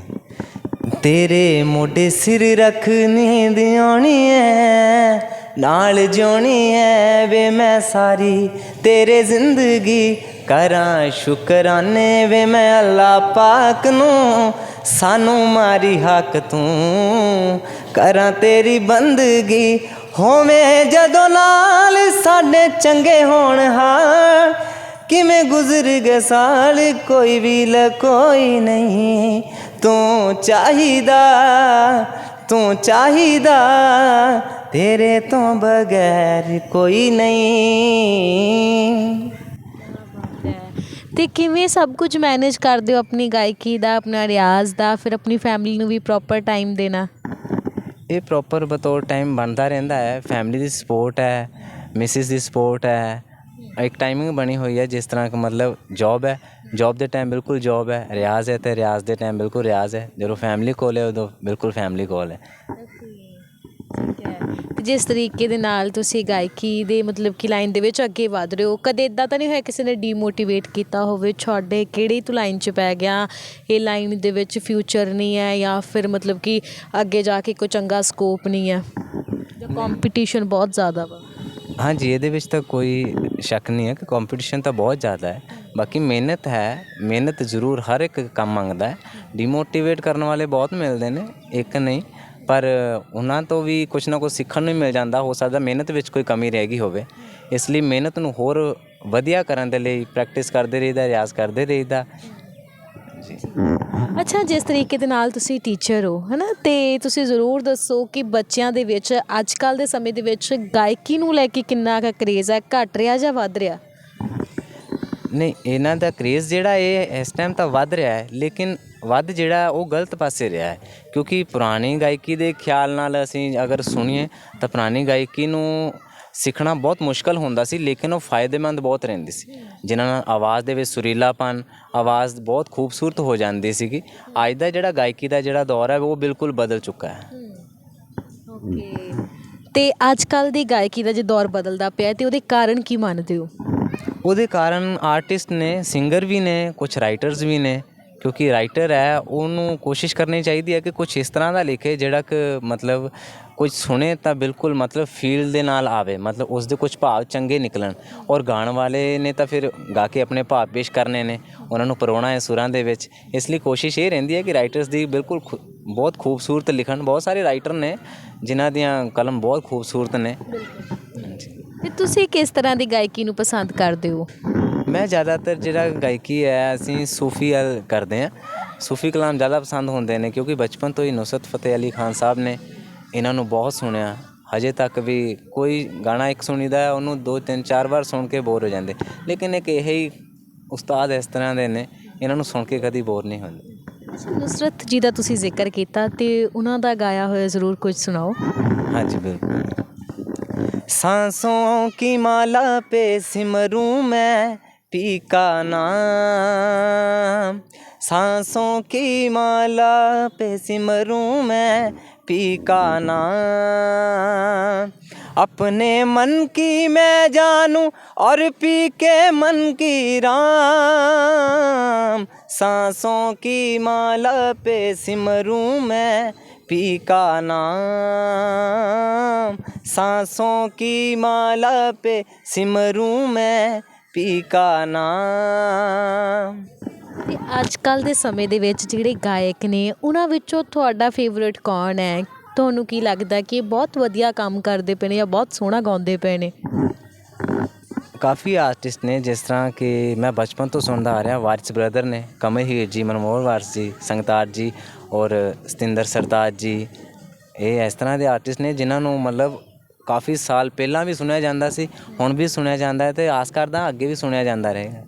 ਤੇਰੇ ਮੋਢੇ ਸਿਰ ਰੱਖ ਨੀਂਦ ਆਉਣੀ ਐ, ਨਾਲ ਜਿਉਣੀ ਐ, ਵੇ ਮੈਂ ਸਾਰੀ ਤੇਰੇ ਜ਼ਿੰਦਗੀ ਕਰਾਂ, ਸ਼ੁਕਰਾਨੇ ਵੇ ਮੈਂ ਅੱਲਾ ਪਾਕ ਨੂੰ ਸਾਨੂੰ ਮਾਰੀ ਹੱਕ ਤੂੰ। ਕਰਾਂ ਤੇਰੀ ਬੰਦਗੀ ਹੋਵੇਂ ਜਦੋਂ ਨਾਲ ਸਾਡੇ ਚੰਗੇ ਹੋਣ ਹਾਂ ਕਿਵੇਂ ਗੁਜ਼ਰ ਗਏ ਸਾਲ, ਕੋਈ ਵੀ ਕੋਈ ਨਹੀਂ। ਤੂੰ ਚਾਹੀਦਾ ਤੂੰ ਚਾਹੀਦਾ, ਤੇਰੇ ਤੋਂ ਬਗੈਰ ਕੋਈ ਨਹੀਂ। ਤੇ ਕਿਵੇਂ ਸਭ ਕੁਝ ਮੈਨੇਜ ਕਰਦੇ ਹੋ ਆਪਣੀ ਗਾਇਕੀ ਦਾ ਆਪਣਾ ਰਿਆਜ਼ ਦਾ ਫਿਰ ਆਪਣੀ ਫੈਮਿਲੀ ਨੂੰ ਵੀ ਪ੍ਰੋਪਰ ਟਾਈਮ ਦੇਣਾ? ਇਹ ਪ੍ਰੋਪਰ ਬਤੌਰ ਟਾਈਮ ਬਣਦਾ ਰਹਿੰਦਾ ਹੈ। ਫੈਮਿਲੀ ਦੀ ਸਪੋਰਟ ਹੈ ਮਿਸਿਸ ਦੀ ਸਪੋਰਟ ਹੈ। ਇੱਕ ਟਾਈਮਿੰਗ ਬਣੀ ਹੋਈ ਹੈ ਜਿਸ ਤਰ੍ਹਾਂ ਕਿ ਮਤਲਬ ਜੌਬ ਹੈ। ਜੌਬ ਦੇ ਟਾਈਮ ਬਿਲਕੁਲ ਜੌਬ ਹੈ ਰਿਆਜ਼ ਹੈ ਤੇ ਰਿਆਜ਼ ਦੇ ਟਾਈਮ ਬਿਲਕੁਲ ਰਿਆਜ਼ ਹੈ। ਜਦੋਂ ਫੈਮਿਲੀ ਕੋਲ ਹੈ ਉਦੋਂ ਬਿਲਕੁਲ ਫੈਮਿਲੀ ਕੋਲ ਹੈ। ਤੇ ਜਿਸ ਤਰੀਕੇ ਦੇ ਨਾਲ ਤੁਸੀਂ ਗਾਇਕੀ ਦੇ ਮਤਲਬ ਕਿ ਲਾਈਨ ਦੇ ਵਿੱਚ ਅੱਗੇ ਵਧ ਰਹੇ ਹੋ। ਕਦੇ ਇਦਾਂ ਤਾਂ ਨਹੀਂ ਹੋਇਆ ਕਿਸੇ ਨੇ ਡੀਮੋਟੀਵੇਟ ਕੀਤਾ ਹੋਵੇ? ਛੋਡੇ ਕਿਹੜੀ ਤੂੰ ਲਾਈਨ 'ਚ ਪੈ ਗਿਆ? ਇਹ ਲਾਈਨ ਦੇ ਵਿੱਚ ਫਿਊਚਰ ਨਹੀਂ ਹੈ ਜਾਂ ਫਿਰ ਮਤਲਬ ਕਿ ਅੱਗੇ ਜਾ ਕੇ ਕੋਈ ਚੰਗਾ ਸਕੋਪ ਨਹੀਂ ਹੈ? ਜਾਂ ਕੰਪੀਟੀਸ਼ਨ ਬਹੁਤ ਜ਼ਿਆਦਾ ਵਾ। ਹਾਂਜੀ, ਇਹਦੇ ਵਿੱਚ ਤਾਂ ਕੋਈ ਸ਼ੱਕ ਨਹੀਂ ਹੈ ਕਿ ਕੰਪੀਟੀਸ਼ਨ ਤਾਂ ਬਹੁਤ ਜ਼ਿਆਦਾ ਹੈ। ਬਾਕੀ ਮਿਹਨਤ ਹੈ, ਮਿਹਨਤ ਜ਼ਰੂਰ ਹਰ ਇੱਕ ਕੰਮ ਮੰਗਦਾ ਹੈ। ਡੀਮੋਟੀਵੇਟ ਕਰਨ ਵਾਲੇ ਬਹੁਤ ਮਿਲਦੇ ਨੇ, ਇੱਕ ਨਹੀਂ। ਪਰ ਉਹਨਾਂ ਤੋਂ ਵੀ ਕੁਝ ਨਾ ਕੁਝ ਸਿੱਖਣ ਨੂੰ ਮਿਲ ਜਾਂਦਾ ਹੋ ਸਕਦਾ ਮਿਹਨਤ ਵਿੱਚ ਕੋਈ ਕਮੀ ਰਹਿ ਗਈ ਹੋਵੇ। ਇਸ ਲਈ ਮਿਹਨਤ ਨੂੰ ਹੋਰ ਵਧੀਆ ਕਰਨ ਦੇ ਲਈ ਪ੍ਰੈਕਟਿਸ ਕਰਦੇ ਰਹੀਦਾ ਰਿਆਜ਼ ਕਰਦੇ ਰਹੀਦਾ। ਅੱਛਾ ਜਿਸ ਤਰੀਕੇ ਦੇ ਨਾਲ ਤੁਸੀਂ ਟੀਚਰ ਹੋ ਹਨਾ? ਤੇ ਤੁਸੀਂ ਜ਼ਰੂਰ ਦੱਸੋ ਕਿ ਬੱਚਿਆਂ ਦੇ ਵਿੱਚ ਅੱਜ ਕੱਲ ਦੇ ਸਮੇਂ ਦੇ ਵਿੱਚ ਗਾਇਕੀ ਨੂੰ ਲੈ ਕੇ ਕਿੰਨਾ ਕੁ ਕਰੇਜ਼ ਹੈ? ਘਟ ਰਿਹਾ ਜਾਂ ਵੱਧ ਰਿਹਾ? ਨਹੀਂ ਇਹਨਾਂ ਦਾ ਕ੍ਰੇਜ਼ ਜਿਹੜਾ ਇਹ ਇਸ ਟਾਈਮ ਤਾਂ ਵੱਧ ਰਿਹਾ ਹੈ ਲੇਕਿਨ ਵੱਧ ਜਿਹੜਾ ਉਹ ਗਲਤ ਪਾਸੇ ਰਿਹਾ ਹੈ। ਕਿਉਂਕਿ ਪੁਰਾਣੀ ਗਾਇਕੀ ਦੇ ਖਿਆਲ ਨਾਲ ਅਸੀਂ ਅਗਰ ਸੁਣੀਏ ਤਾਂ ਪੁਰਾਣੀ ਗਾਇਕੀ ਨੂੰ ਸਿੱਖਣਾ ਬਹੁਤ ਮੁਸ਼ਕਲ ਹੁੰਦਾ ਸੀ ਲੇਕਿਨ ਉਹ ਫਾਇਦੇਮੰਦ ਬਹੁਤ ਰਹਿੰਦੀ ਸੀ। ਜਿਨ੍ਹਾਂ ਨਾਲ ਆਵਾਜ਼ ਦੇ ਵਿੱਚ ਸੁਰੀਲਾਪਨ ਆਵਾਜ਼ ਬਹੁਤ ਖੂਬਸੂਰਤ ਹੋ ਜਾਂਦੀ ਸੀਗੀ। ਅੱਜ ਦਾ ਜਿਹੜਾ ਗਾਇਕੀ ਦਾ ਜਿਹੜਾ ਦੌਰ ਹੈ ਉਹ ਬਿਲਕੁਲ ਬਦਲ ਚੁੱਕਾ ਹੈ। ਓਕੇ। ਤੇ ਅੱਜ ਕੱਲ ਦੀ ਗਾਇਕੀ ਦਾ ਜੇ ਦੌਰ ਬਦਲਦਾ ਪਿਆ ਤੇ ਉਹਦੇ ਕਾਰਨ ਕੀ ਮੰਨਦੇ ਹੋ? ਉਹਦੇ ਕਾਰਨ ਆਰਟਿਸਟ ਨੇ ਸਿੰਗਰ ਵੀ ਨੇ ਕੁਝ ਰਾਈਟਰਸ ਵੀ ਨੇ। ਕਿਉਂਕਿ ਰਾਈਟਰ ਹੈ, ਉਹਨੂੰ ਕੋਸ਼ਿਸ਼ ਕਰਨੀ ਚਾਹੀਦੀ ਹੈ ਕਿ ਕੁਝ ਇਸ ਤਰ੍ਹਾਂ ਦਾ ਲਿਖੇ ਜਿਹੜਾ ਕਿ ਮਤਲਬ ਕੁਝ ਸੁਣੇ ਤਾਂ ਬਿਲਕੁਲ ਮਤਲਬ ਫੀਲ ਦੇ ਨਾਲ ਆਵੇ, ਮਤਲਬ ਉਸ ਦੇ ਕੁਝ ਭਾਵ ਚੰਗੇ ਨਿਕਲਣ। ਔਰ ਗਾਣ ਵਾਲੇ ਨੇ ਤਾਂ ਫਿਰ ਗਾ ਕੇ ਆਪਣੇ ਭਾਵ ਪੇਸ਼ ਕਰਨੇ ਨੇ, ਉਹਨਾਂ ਨੂੰ ਪਰੋਣਾ ਹੈ ਸੁਰਾਂ ਦੇ ਵਿੱਚ। ਇਸ ਲਈ ਕੋਸ਼ਿਸ਼ ਇਹ ਰਹਿੰਦੀ ਹੈ ਕਿ ਰਾਈਟਰਸ ਦੀ ਬਿਲਕੁਲ ਖੂ- ਬਹੁਤ ਖੂਬਸੂਰਤ ਲਿਖਣ, ਬਹੁਤ ਸਾਰੇ ਰਾਈਟਰ ਨੇ, ਜਿਨ੍ਹਾਂ ਦੀਆਂ ਕਲਮ ਬਹੁਤ ਖੂਬਸੂਰਤ ਨੇ। ਤੇ ਤੁਸੀਂ ਕਿਸ ਤਰ੍ਹਾਂ ਦੀ ਗਾਇਕੀ ਨੂੰ ਪਸੰਦ ਕਰਦੇ ਹੋ? ਮੈਂ ਜ਼ਿਆਦਾਤਰ ਜਿਹੜਾ ਗਾਇਕੀ ਹੈ ਅਸੀਂ ਸੂਫੀ ਵੱਲ ਕਰਦੇ ਹਾਂ ਸੂਫੀ ਕਲਾਮ ਜ਼ਿਆਦਾ ਪਸੰਦ ਹੁੰਦੇ ਨੇ ਕਿਉਂਕਿ ਬਚਪਨ ਤੋਂ ਹੀ ਨੁਸਰਤ ਫਤਿਹ ਅਲੀ ਖਾਨ ਸਾਹਿਬ ਨੇ ਇਹਨਾਂ ਨੂੰ ਬਹੁਤ ਸੁਣਿਆ ਹਜੇ ਤੱਕ ਵੀ ਕੋਈ ਗਾਣਾ ਇੱਕ ਸੁਣੀਦਾ ਹੈ ਉਹਨੂੰ ਦੋ ਤਿੰਨ ਚਾਰ ਵਾਰ ਸੁਣ ਕੇ ਬੋਰ ਹੋ ਜਾਂਦੇ ਲੇਕਿਨ ਇੱਕ ਇਹ ਹੀ ਉਸਤਾਦ ਇਸ ਤਰ੍ਹਾਂ ਦੇ ਨੇ ਇਹਨਾਂ ਨੂੰ ਸੁਣ ਕੇ ਕਦੀ ਬੋਰ ਨਹੀਂ ਹੁੰਦੇ ਅੱਛਾ ਨੁਸਰਤ ਜੀ ਦਾ ਤੁਸੀਂ ਜ਼ਿਕਰ ਕੀਤਾ ਤੇ ਉਹਨਾਂ ਦਾ ਗਾਇਆ ਹੋਇਆ ਜ਼ਰੂਰ ਕੁਝ ਸੁਣਾਓ हाँ जी बिल्कुल सांसों की माला पे सिमरूं मैं पी का नाम। सांसों की माला पे सिमरूं मैं पी का नाम। अपने मन की मैं जानूं और पी के मन की राम। सांसों की माला पे सिमरूं मैं पी का नाम। सांसों की माला पे सिमरूं मैं पी का नाम ਤੇ ਅੱਜ ਕੱਲ ਦੇ ਸਮੇਂ ਦੇ ਵਿੱਚ ਜਿਹੜੇ ਗਾਇਕ ਨੇ ਉਹਨਾਂ ਵਿੱਚੋਂ ਤੁਹਾਡਾ ਫੇਵਰਿਟ ਕੌਣ ਹੈ ਤੁਹਾਨੂੰ ਕੀ ਲੱਗਦਾ ਕਿ ਇਹ ਬਹੁਤ ਵਧੀਆ ਕੰਮ ਕਰਦੇ ਪਏ ਨੇ ਜਾਂ ਬਹੁਤ ਸੋਹਣਾ ਗਾਉਂਦੇ ਪਏ ਨੇ ਕਾਫੀ ਆਰਟਿਸਟ ਨੇ ਜਿਸ ਤਰ੍ਹਾਂ ਕਿ ਮੈਂ ਬਚਪਨ ਤੋਂ ਸੁਣਦਾ ਆ ਰਿਹਾ ਵਾਰਿਸ ਬ੍ਰਦਰ ਨੇ ਕਮਲ ਹੀਰ ਜੀ ਮਨਮੋਹਨ ਵਾਰਿਸ ਜੀ ਸੰਗਤਾਰ ਜੀ ਔਰ ਸਤਿੰਦਰ ਸਰਤਾਜ ਜੀ ਇਹ ਇਸ ਤਰ੍ਹਾਂ ਦੇ ਆਰਟਿਸਟ ਨੇ ਜਿਨ੍ਹਾਂ ਨੂੰ ਮਤਲਬ ਕਾਫੀ ਸਾਲ ਪਹਿਲਾਂ ਵੀ ਸੁਣਿਆ ਜਾਂਦਾ ਸੀ ਹੁਣ ਵੀ ਸੁਣਿਆ ਜਾਂਦਾ ਹੈ ਤੇ ਆਸ ਕਰਦਾ ਅੱਗੇ ਵੀ ਸੁਣਿਆ ਜਾਂਦਾ ਰਹੇਗਾ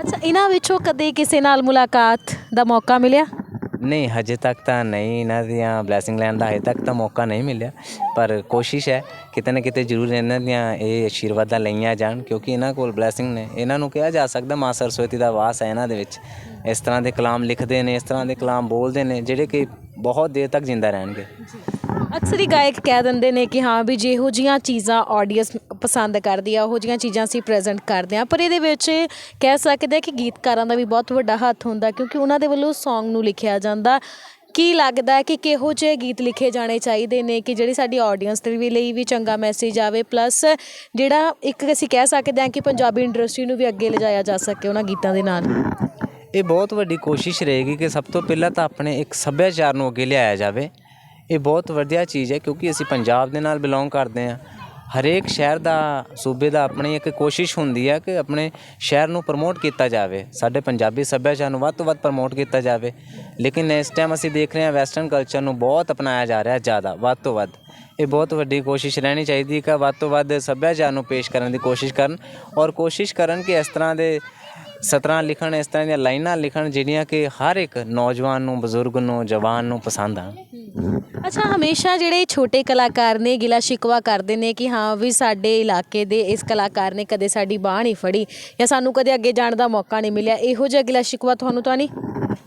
ਅੱਛਾ ਇਹਨਾਂ ਵਿੱਚੋਂ ਕਦੇ ਕਿਸੇ ਨਾਲ ਮੁਲਾਕਾਤ ਦਾ ਮੌਕਾ ਮਿਲਿਆ? ਨਹੀਂ ਹਜੇ ਤੱਕ ਤਾਂ ਨਹੀਂ ਇਹਨਾਂ ਦੀਆਂ ਬਲੇਸਿੰਗ ਲੈਣ ਦਾ ਹਜੇ ਤੱਕ ਤਾਂ ਮੌਕਾ ਨਹੀਂ ਮਿਲਿਆ। ਪਰ ਕੋਸ਼ਿਸ਼ ਹੈ ਕਿਤੇ ਨਾ ਕਿਤੇ ਜ਼ਰੂਰ ਇਹਨਾਂ ਦੀਆਂ ਇਹ ਆਸ਼ੀਰਵਾਦਾਂ ਲਈਆਂ ਜਾਣ ਕਿਉਂਕਿ ਇਹਨਾਂ ਕੋਲ ਬਲੇਸਿੰਗ ਨੇ। ਇਹਨਾਂ ਨੂੰ ਕਿਹਾ ਜਾ ਸਕਦਾ ਮਾਂ ਸਰਸਵਤੀ ਦਾ ਵਾਸ ਹੈ ਇਹਨਾਂ ਦੇ ਵਿੱਚ। ਇਸ ਤਰ੍ਹਾਂ ਦੇ ਕਲਾਮ ਲਿਖਦੇ ਨੇ ਇਸ ਤਰ੍ਹਾਂ ਦੇ ਕਲਾਮ ਬੋਲਦੇ ਨੇ ਜਿਹੜੇ ਕਿ ਬਹੁਤ ਦੇਰ ਤੱਕ ਜ਼ਿੰਦਾ ਰਹਿਣਗੇ। ਅਕਸਰ ਹੀ ਗਾਇਕ ਕਹਿ ਦਿੰਦੇ ਨੇ ਕਿ ਹਾਂ ਵੀ ਜਿਹੋ ਜੀਆਂ ਚੀਜ਼ਾਂ ਆਡੀਅנס ਪਸੰਦ ਕਰਦੀ ਆ, ਉਹੋ ਜੀਆਂ ਚੀਜ਼ਾਂ ਅਸੀਂ ਪ੍ਰੈਜ਼ੈਂਟ ਕਰਦੇ ਆ ਪਰ ਇਹਦੇ ਵਿੱਚ ਕਹਿ ਸਕਦੇ ਆ ਕਿ ਗੀਤਕਾਰਾਂ ਦਾ ਵੀ ਬਹੁਤ ਵੱਡਾ ਹੱਥ ਹੁੰਦਾ, ਕਿਉਂਕਿ ਉਹਨਾਂ ਦੇ ਵੱਲੋਂ Song ਨੂੰ ਲਿਖਿਆ ਜਾਂਦਾ। ਕੀ ਲੱਗਦਾ ਕਿ ਕਿਹੋ ਜਿਹੇ ਗੀਤ ਲਿਖੇ ਜਾਣੇ ਚਾਹੀਦੇ ਨੇ ਕਿ ਜਿਹੜੀ ਸਾਡੀ ਆਡੀਅנס ਦੇ ਵੀ ਲਈ ਵੀ ਚੰਗਾ ਮੈਸੇਜ ਆਵੇ ਪਲੱਸ ਜਿਹੜਾ ਇੱਕ ਅਸੀਂ ਕਹਿ ਸਕਦੇ ਹਾਂ ਕਿ ਪੰਜਾਬੀ ਇੰਡਸਟਰੀ ਨੂੰ ਵੀ ਅੱਗੇ ਲਿਜਾਇਆ ਜਾ ਸਕੇ ਉਹਨਾਂ ਗੀਤਾਂ ਦੇ ਨਾਲ। ਇਹ ਬਹੁਤ ਵੱਡੀ ਕੋਸ਼ਿਸ਼ ਰਹੇਗੀ ਕਿ ਸਭ ਤੋਂ ਪਹਿਲਾਂ ਤਾਂ ਆਪਣੇ ਇੱਕ ਸੱਭਿਆਚਾਰ ਨੂੰ ਅੱਗੇ ਲਿਆਇਆ ਜਾਵੇ। ਇਹ ਬਹੁਤ ਵਧੀਆ ਚੀਜ਼ ਹੈ ਕਿਉਂਕਿ ਅਸੀਂ ਪੰਜਾਬ ਦੇ ਨਾਲ ਬਿਲੋਂਗ ਕਰਦੇ ਹਾਂ। ਹਰੇਕ ਸ਼ਹਿਰ ਦਾ, ਸੂਬੇ ਦਾ ਆਪਣੀ ਇੱਕ ਕੋਸ਼ਿਸ਼ ਹੁੰਦੀ ਹੈ ਕਿ ਆਪਣੇ ਸ਼ਹਿਰ ਨੂੰ ਪ੍ਰਮੋਟ ਕੀਤਾ ਜਾਵੇ। ਸਾਡੇ ਪੰਜਾਬੀ ਸੱਭਿਆਚਾਰ ਨੂੰ ਵੱਧ ਤੋਂ ਵੱਧ ਪ੍ਰਮੋਟ ਕੀਤਾ ਜਾਵੇ। ਲੇਕਿਨ ਇਸ ਟਾਈਮ ਅਸੀਂ ਦੇਖ ਰਹੇ ਹਾਂ ਵੈਸਟਰਨ ਕਲਚਰ ਨੂੰ ਬਹੁਤ ਅਪਣਾਇਆ ਜਾ ਰਿਹਾ ਜ਼ਿਆਦਾ, ਵੱਧ ਤੋਂ ਵੱਧ। ਇਹ ਬਹੁਤ ਵੱਡੀ ਕੋਸ਼ਿਸ਼ ਰਹਿਣੀ ਚਾਹੀਦੀ ਕਿ ਵੱਧ ਤੋਂ ਵੱਧ ਸੱਭਿਆਚਾਰ ਨੂੰ ਪੇਸ਼ ਕਰਨ ਦੀ ਕੋਸ਼ਿਸ਼ ਕਰਨ ਔਰ ਕੋਸ਼ਿਸ਼ ਕਰਨ ਕਿ ਇਸ ਤਰ੍ਹਾਂ ਦੇ ਸਤਰਾਂ ਲਿਖਣ ਇਸ ਤਰ੍ਹਾਂ ਦੀਆਂ ਲਾਈਨਾਂ ਲਿਖਣ ਜਿਹੜੀਆਂ ਕਿ ਹਰ ਇੱਕ ਨੌਜਵਾਨ ਨੂੰ ਬਜ਼ੁਰਗ ਨੂੰ ਜਵਾਨ ਨੂੰ ਪਸੰਦ ਆਣ ਅੱਛਾ ਹਮੇਸ਼ਾ ਜਿਹੜੇ ਛੋਟੇ ਕਲਾਕਾਰ ਨੇ ਗਿਲਾ ਸ਼ਿਕਵਾ ਕਰਦੇ ਨੇ ਕਿ ਹਾਂ ਵੀ ਸਾਡੇ ਇਲਾਕੇ ਦੇ ਇਸ ਕਲਾਕਾਰ ਨੇ ਕਦੇ ਸਾਡੀ ਬਾਹ ਨਹੀਂ ਫੜੀ ਜਾਂ ਸਾਨੂੰ ਕਦੇ ਅੱਗੇ ਜਾਣ ਦਾ ਮੌਕਾ ਨਹੀਂ ਮਿਲਿਆ ਇਹੋ ਜਿਹਾ ਗਿਲਾ ਸ਼ਿਕਵਾ ਤੁਹਾਨੂੰ ਤਾਂ ਨਹੀਂ?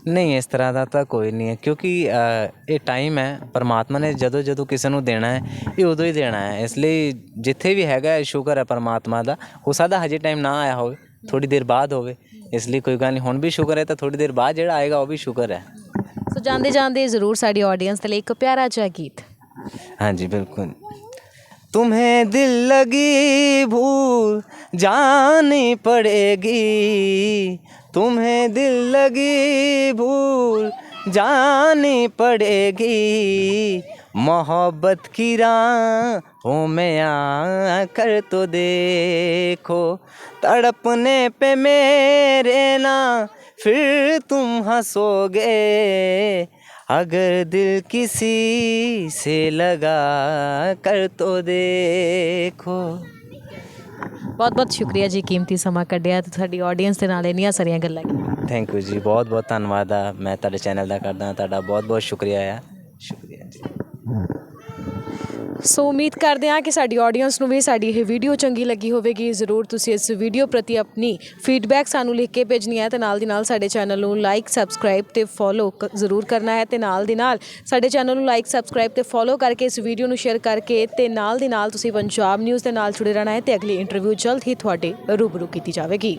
ਨਹੀਂ ਇਸ ਤਰ੍ਹਾਂ ਦਾ ਤਾਂ ਕੋਈ ਨਹੀਂ ਹੈ ਕਿਉਂਕਿ ਇਹ ਟਾਈਮ ਹੈ ਪਰਮਾਤਮਾ ਨੇ ਜਦੋਂ ਜਦੋਂ ਕਿਸੇ ਨੂੰ ਦੇਣਾ ਹੈ ਇਹ ਉਦੋਂ ਹੀ ਦੇਣਾ ਹੈ। ਇਸ ਲਈ ਜਿੱਥੇ ਵੀ ਹੈਗਾ ਸ਼ੁਕਰ ਹੈ ਪਰਮਾਤਮਾ ਦਾ ਹੋ ਸਕਦਾ ਹਜੇ ਟਾਈਮ ਨਾ ਆਇਆ ਹੋਵੇ। थोड़ी देर बाद होवे इसलिए कोई गल हूँ भी शुक्र है तो थोड़ी देर बाद जो आएगा वह भी शुक्र है। सो जाते जाते ज़रूर ऑडियंस तले एक प्यारा जहा गीत। हाँ जी बिल्कुल। तुम्हें दिल लगी भूल जानी पड़ेगी। तुम्हें दिल लगी भूल जानी पड़ेगी। मोहब्बत की राह मैं आ कर तो देखो तड़पने पे मेरे ना फिर तुम हंसोगे। अगर दिल किसी से लगा कर तो देखो। बहुत बहुत शुक्रिया जी कीमती समा कटिया तो थोड़ी ऑडियंस के ना इन सारिया गल थैंक यू जी बहुत बहुत धनबाद आ। मैं चैनल का करता बहुत बहुत शुक्रिया आ। शुक्रिया जी। ਸੋ ਉਮੀਦ ਕਰਦੇ ਹਾਂ ਕਿ ਸਾਡੀ ਆਡੀਅנס ਨੂੰ ਵੀ ਸਾਡੀ ਇਹ ਵੀਡੀਓ ਚੰਗੀ ਲੱਗੀ ਹੋਵੇਗੀ। ਜ਼ਰੂਰ ਤੁਸੀਂ ਇਸ ਵੀਡੀਓ ਪ੍ਰਤੀ ਆਪਣੀ ਫੀਡਬੈਕ ਸਾਨੂੰ ਲਿਖ ਕੇ ਭੇਜਣੀ ਹੈ ਤੇ ਨਾਲ ਦੀ ਨਾਲ ਸਾਡੇ ਚੈਨਲ ਨੂੰ ਲਾਈਕ ਸਬਸਕ੍ਰਾਈਬ ਤੇ ਫੋਲੋ ਜ਼ਰੂਰ ਕਰਨਾ ਹੈ ਤੇ ਨਾਲ ਦੀ ਨਾਲ ਸਾਡੇ ਚੈਨਲ ਨੂੰ ਲਾਈਕ ਸਬਸਕ੍ਰਾਈਬ ਤੇ ਫੋਲੋ ਕਰਕੇ ਇਸ ਵੀਡੀਓ ਨੂੰ ਸ਼ੇਅਰ ਕਰਕੇ ਤੇ ਨਾਲ ਦੀ ਨਾਲ ਤੁਸੀਂ ਪੰਜਾਬ ਨਿਊਜ਼ ਦੇ ਨਾਲ ਜੁੜੇ ਰਹਿਣਾ ਹੈ ਤੇ ਅਗਲੀ ਇੰਟਰਵਿਊ ਜਲਦ ਹੀ ਤੁਹਾਡੇ ਰੂਬਰੂ ਕੀਤੀ ਜਾਵੇਗੀ।